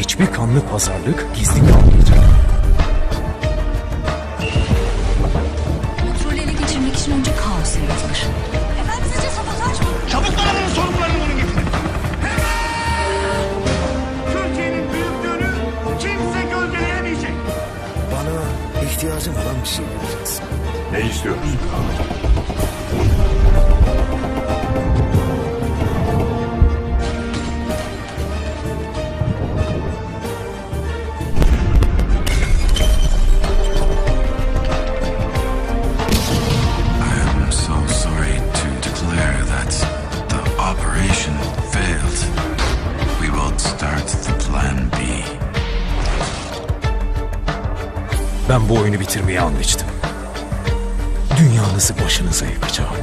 hiçbir kanlı pazarlık gizli kalmayacak. Kontrolü ele geçirmek için önce kaos yaratılır. Efendim sizce sabotaj mı? Çabuk donanımın sorumlularını bulun getirin. Türkiye'nin büyüklüğünü kimse gölgeleyemeyecek. Bana ihtiyacım olan bir şey vereceksin. Ne istiyorsun? Ben bu oyunu bitirmeye and içtim. Dünyanızı başınıza yıkacağım.